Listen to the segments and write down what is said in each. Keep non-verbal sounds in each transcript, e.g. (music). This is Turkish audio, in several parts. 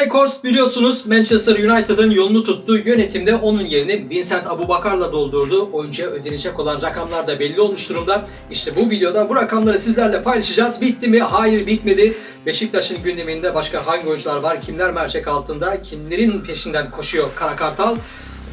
Weghorst biliyorsunuz Manchester United'ın yolunu tuttu. Yönetimde onun yerini Vincent Abubakar'la doldurdu. Oyuncuya ödenecek olan rakamlar da belli olmuş durumda. İşte bu videoda bu rakamları sizlerle paylaşacağız. Bitti mi? Hayır bitmedi. Beşiktaş'ın gündeminde başka hangi oyuncular var? Kimler mercek altında? Kimlerin peşinden koşuyor Kara Kartal?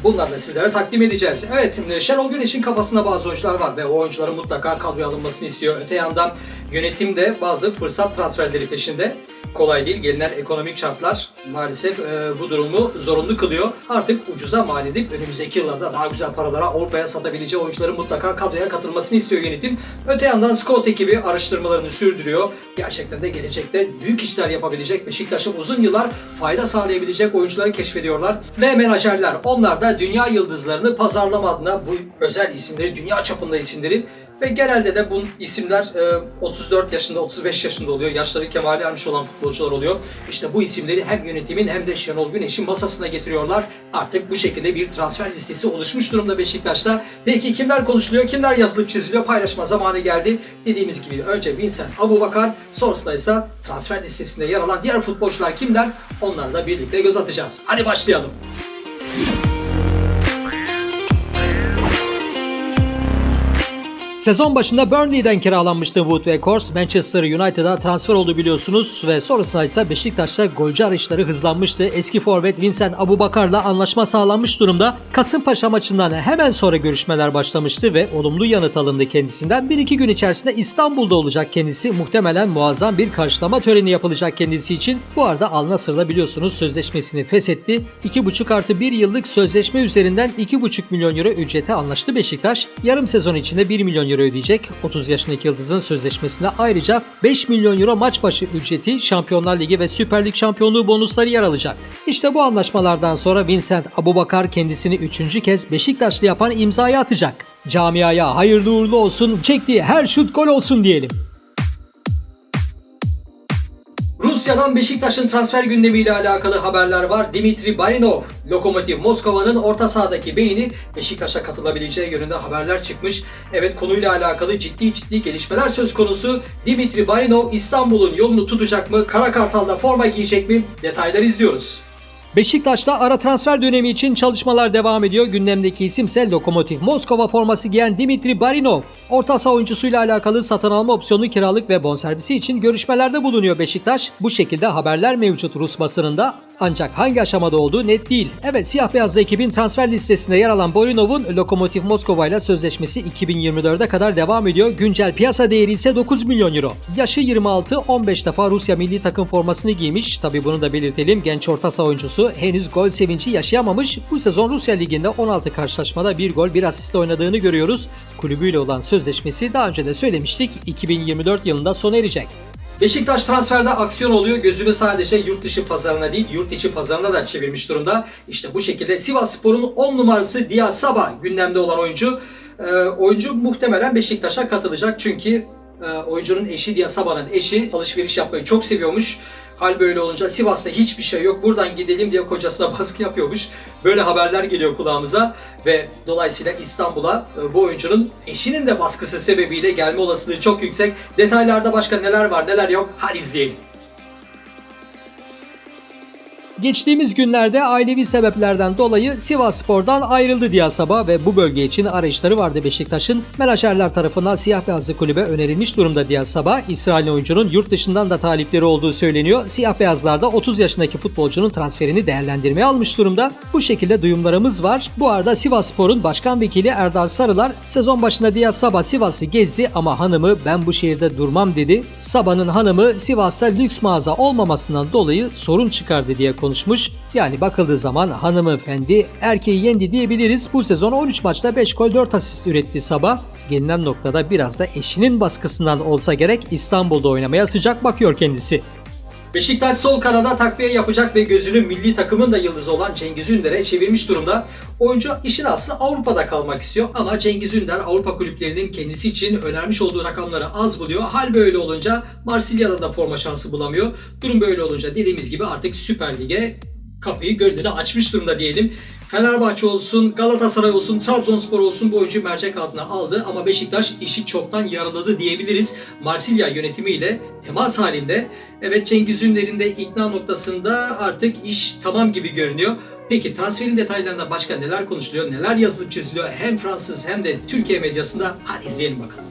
Bunları da sizlere takdim edeceğiz. Evet, Şenol Güneş'in kafasında bazı oyuncular var ve o oyuncuların mutlaka kadroya alınmasını istiyor. Öte yandan yönetim de bazı fırsat transferleri peşinde. Kolay değil, gelinen ekonomik şartlar maalesef e, bu durumu zorunlu kılıyor. Artık ucuza mal edip önümüzdeki yıllarda daha güzel paralara Avrupa'ya satabileceği oyuncuların mutlaka kadroya katılmasını istiyor yönetim. Öte yandan scout ekibi araştırmalarını sürdürüyor. Gerçekten de gelecekte büyük işler yapabilecek, Beşiktaş'a uzun yıllar fayda sağlayabilecek oyuncuları keşfediyorlar. Ve menajerler, onlar da dünya yıldızlarını pazarlama adına bu özel isimleri, dünya çapında isimleri ve genelde de bu isimler e, 34 yaşında, 35 yaşında oluyor. Yaşları kemale ermiş olan futbolcular oluyor. İşte bu isimleri hem yönetimin hem de Şenol Güneş'in masasına getiriyorlar. Artık bu şekilde bir transfer listesi oluşmuş durumda Beşiktaş'ta. Peki kimler konuşuluyor, kimler yazılıp çiziliyor paylaşma zamanı geldi. Dediğimiz gibi önce Vincent Abubakar, sonrasında ise transfer listesinde yer alan diğer futbolcular kimler? Onlarla birlikte göz atacağız. Hadi başlayalım. Sezon başında Burnley'den kiralanmıştı Wood ve Kors. Manchester United'a transfer oldu biliyorsunuz ve sonrasında ise Beşiktaş'ta golcü arayışları hızlanmıştı. Eski forvet Vincent Abubakar'la anlaşma sağlanmış durumda. Kasımpaşa maçından hemen sonra görüşmeler başlamıştı ve olumlu yanıt alındı kendisinden. 1-2 gün içerisinde İstanbul'da olacak kendisi. Muhtemelen muazzam bir karşılama töreni yapılacak kendisi için. Bu arada Al Nassr'la biliyorsunuz sözleşmesini feshetti. 2,5 artı 1 yıllık sözleşme üzerinden 2,5 milyon euro ücrete anlaştı Beşiktaş. Yarım sezon içinde 1 milyon euro ödeyecek. 30 yaşındaki yıldızın sözleşmesinde ayrıca 5 milyon euro maç başı ücreti, Şampiyonlar Ligi ve Süper Lig şampiyonluğu bonusları yer alacak. İşte bu anlaşmalardan sonra Vincent Abubakar kendisini 3. kez Beşiktaşlı yapan imzayı atacak. Camiaya hayırlı uğurlu olsun, çektiği her şut gol olsun diyelim. Rusya'dan Beşiktaş'ın transfer gündemiyle alakalı haberler var. Dimitri Barinov, Lokomotiv Moskova'nın orta sahadaki beyni Beşiktaş'a katılabileceği yönünde haberler çıkmış. Evet konuyla alakalı ciddi ciddi gelişmeler söz konusu. Dimitri Barinov İstanbul'un yolunu tutacak mı? Kara Kartal'da forma giyecek mi? Detayları izliyoruz. Beşiktaş'ta ara transfer dönemi için çalışmalar devam ediyor. Gündemdeki isimse Lokomotiv Moskova forması giyen Dimitri Barinov. Orta saha oyuncusuyla alakalı satın alma opsiyonu kiralık ve bonservisi için görüşmelerde bulunuyor Beşiktaş. Bu şekilde haberler mevcut Rus basınında. Ancak hangi aşamada olduğu net değil. Evet siyah beyazlı ekibin transfer listesinde yer alan Borinov'un Lokomotiv Moskova ile sözleşmesi 2024'e kadar devam ediyor. Güncel piyasa değeri ise 9 milyon euro. Yaşı 26, 15 defa Rusya milli takım formasını giymiş. Tabi bunu da belirtelim. Genç orta saha oyuncusu henüz gol sevinci yaşayamamış. Bu sezon Rusya Ligi'nde 16 karşılaşmada 1 gol 1 asistle oynadığını görüyoruz. Kulübüyle olan sözleşmesi daha önce de söylemiştik 2024 yılında sona erecek. Beşiktaş transferde aksiyon oluyor. Gözünü sadece yurt dışı pazarına değil, yurt içi pazarına da çevirmiş durumda. İşte bu şekilde Sivas Spor'un 10 numarası Dia Saba gündemde olan oyuncu. Ee, oyuncu muhtemelen Beşiktaş'a katılacak çünkü e, oyuncunun eşi Dia Saba'nın eşi alışveriş yapmayı çok seviyormuş. Hal böyle olunca Sivas'ta hiçbir şey yok buradan gidelim diye kocasına (laughs) baskı yapıyormuş. Böyle haberler geliyor kulağımıza ve dolayısıyla İstanbul'a e, bu oyuncunun eşinin de baskısı sebebiyle gelme olasılığı çok yüksek. Detaylarda başka neler var neler yok hadi izleyelim. Geçtiğimiz günlerde ailevi sebeplerden dolayı Sivas Spor'dan ayrıldı Diyasaba ve bu bölge için arayışları vardı Beşiktaş'ın. Menajerler tarafından siyah beyazlı kulübe önerilmiş durumda Diyasaba. İsrail oyuncunun yurt dışından da talipleri olduğu söyleniyor. Siyah beyazlar da 30 yaşındaki futbolcunun transferini değerlendirmeye almış durumda. Bu şekilde duyumlarımız var. Bu arada Sivas Spor'un başkan vekili Erdal Sarılar sezon başında Diyasaba Sivas'ı gezdi ama hanımı ben bu şehirde durmam dedi. Sabah'ın hanımı Sivas'ta lüks mağaza olmamasından dolayı sorun çıkardı diye konuştu konuşmuş. Yani bakıldığı zaman hanımefendi erkeği yendi diyebiliriz. Bu sezon 13 maçta 5 gol 4 asist üretti Sabah. Gelinen noktada biraz da eşinin baskısından olsa gerek İstanbul'da oynamaya sıcak bakıyor kendisi. Beşiktaş sol kanada takviye yapacak ve gözünü milli takımın da yıldızı olan Cengiz Ünder'e çevirmiş durumda. Oyuncu işin aslı Avrupa'da kalmak istiyor ama Cengiz Ünder Avrupa kulüplerinin kendisi için önermiş olduğu rakamları az buluyor. Hal böyle olunca Marsilya'da da forma şansı bulamıyor. Durum böyle olunca dediğimiz gibi artık Süper Lig'e kapıyı gönlünü açmış durumda diyelim. Fenerbahçe olsun, Galatasaray olsun, Trabzonspor olsun bu oyuncu mercek altına aldı ama Beşiktaş işi çoktan yaraladı diyebiliriz. Marsilya yönetimiyle temas halinde. Evet Cengiz Ünder'in de ikna noktasında artık iş tamam gibi görünüyor. Peki transferin detaylarında başka neler konuşuluyor, neler yazılıp çiziliyor hem Fransız hem de Türkiye medyasında hadi izleyelim bakalım.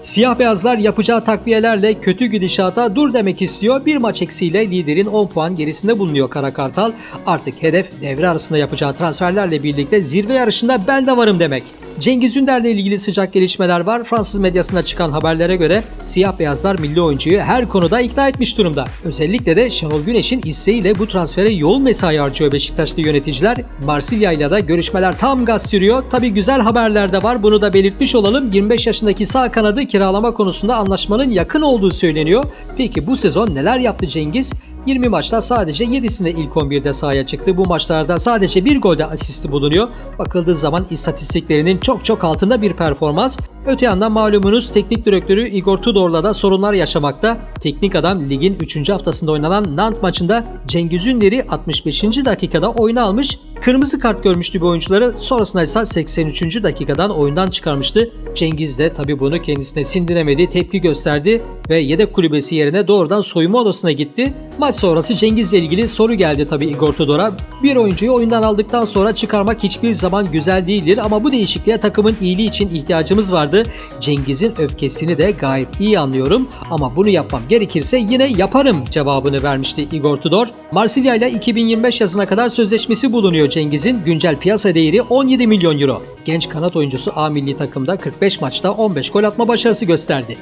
Siyah beyazlar yapacağı takviyelerle kötü gidişata dur demek istiyor. Bir maç eksiğiyle liderin 10 puan gerisinde bulunuyor Kara Kartal. Artık hedef devre arasında yapacağı transferlerle birlikte zirve yarışında ben de varım demek. Cengiz Ünder'le ilgili sıcak gelişmeler var. Fransız medyasında çıkan haberlere göre siyah beyazlar milli oyuncuyu her konuda ikna etmiş durumda. Özellikle de Şenol Güneş'in isteğiyle bu transfere yoğun mesai harcıyor Beşiktaşlı yöneticiler. Marsilya ile de görüşmeler tam gaz sürüyor. Tabi güzel haberler de var. Bunu da belirtmiş olalım. 25 yaşındaki sağ kanadı kiralama konusunda anlaşmanın yakın olduğu söyleniyor. Peki bu sezon neler yaptı Cengiz? 20 maçta sadece 7'sinde ilk 11'de sahaya çıktı. Bu maçlarda sadece bir golde asisti bulunuyor. Bakıldığı zaman istatistiklerinin çok çok altında bir performans. Öte yandan malumunuz teknik direktörü Igor Tudor'la da sorunlar yaşamakta. Teknik adam ligin 3. haftasında oynanan Nant maçında Cengiz Ünder'i 65. dakikada oyuna almış. Kırmızı kart görmüştü bu oyuncuları. Sonrasında ise 83. dakikadan oyundan çıkarmıştı. Cengiz de tabi bunu kendisine sindiremedi, tepki gösterdi ve yedek kulübesi yerine doğrudan soyunma odasına gitti. Maç sonrası Cengiz'le ilgili soru geldi tabi Igor Tudor'a. Bir oyuncuyu oyundan aldıktan sonra çıkarmak hiçbir zaman güzel değildir ama bu değişikliğe takımın iyiliği için ihtiyacımız vardı. Cengiz'in öfkesini de gayet iyi anlıyorum ama bunu yapmam gerekirse yine yaparım cevabını vermişti Igor Tudor. Marsilya ile 2025 yazına kadar sözleşmesi bulunuyor Cengiz'in. Güncel piyasa değeri 17 milyon euro. Genç kanat oyuncusu A milli takımda 45 maçta 15 gol atma başarısı gösterdi.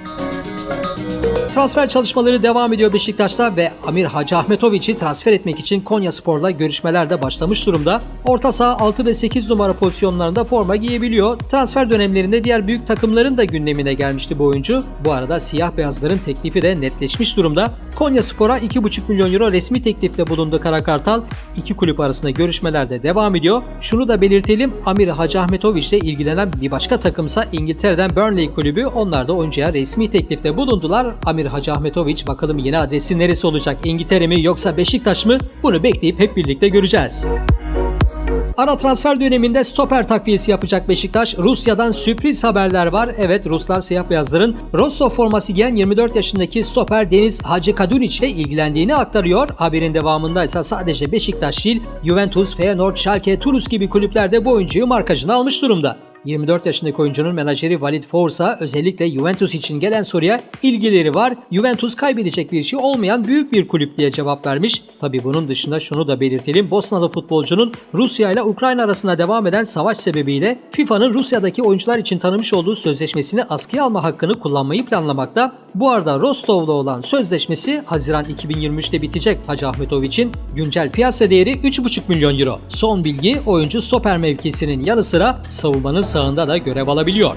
Transfer çalışmaları devam ediyor Beşiktaş'ta ve Amir Hacı Ahmetoviç'i transfer etmek için Konya Spor'la görüşmeler de başlamış durumda. Orta saha 6 ve 8 numara pozisyonlarında forma giyebiliyor. Transfer dönemlerinde diğer büyük takımların da gündemine gelmişti bu oyuncu. Bu arada siyah beyazların teklifi de netleşmiş durumda. Konya Spor'a 2,5 milyon euro resmi teklifte bulundu Kara Kartal. İki kulüp arasında görüşmeler de devam ediyor. Şunu da belirtelim Amir Hacı Ahmetoviç ile ilgilenen bir başka takımsa İngiltere'den Burnley kulübü. Onlar da oyuncuya resmi teklifte bulundular. Amir Hacı Ahmetoviç bakalım yeni adresi neresi olacak? İngiltere mi yoksa Beşiktaş mı? Bunu bekleyip hep birlikte göreceğiz. Ara transfer döneminde stoper takviyesi yapacak Beşiktaş. Rusya'dan sürpriz haberler var. Evet Ruslar siyah beyazların Rostov forması giyen 24 yaşındaki stoper Deniz Hacı Kadunic ile ilgilendiğini aktarıyor. Haberin devamında ise sadece Beşiktaş değil, Juventus, Feyenoord, Schalke, Toulouse gibi kulüpler de bu oyuncuyu markajına almış durumda. 24 yaşındaki oyuncunun menajeri Valid Forza özellikle Juventus için gelen soruya ilgileri var. Juventus kaybedecek bir şey olmayan büyük bir kulüp diye cevap vermiş. Tabi bunun dışında şunu da belirtelim. Bosnalı futbolcunun Rusya ile Ukrayna arasında devam eden savaş sebebiyle FIFA'nın Rusya'daki oyuncular için tanımış olduğu sözleşmesini askıya alma hakkını kullanmayı planlamakta. Bu arada Rostov'la olan sözleşmesi Haziran 2023'te bitecek Hacı Ahmetoviç'in güncel piyasa değeri 3,5 milyon euro. Son bilgi oyuncu stoper mevkisinin yanı sıra savunmanın sağında da görev alabiliyor.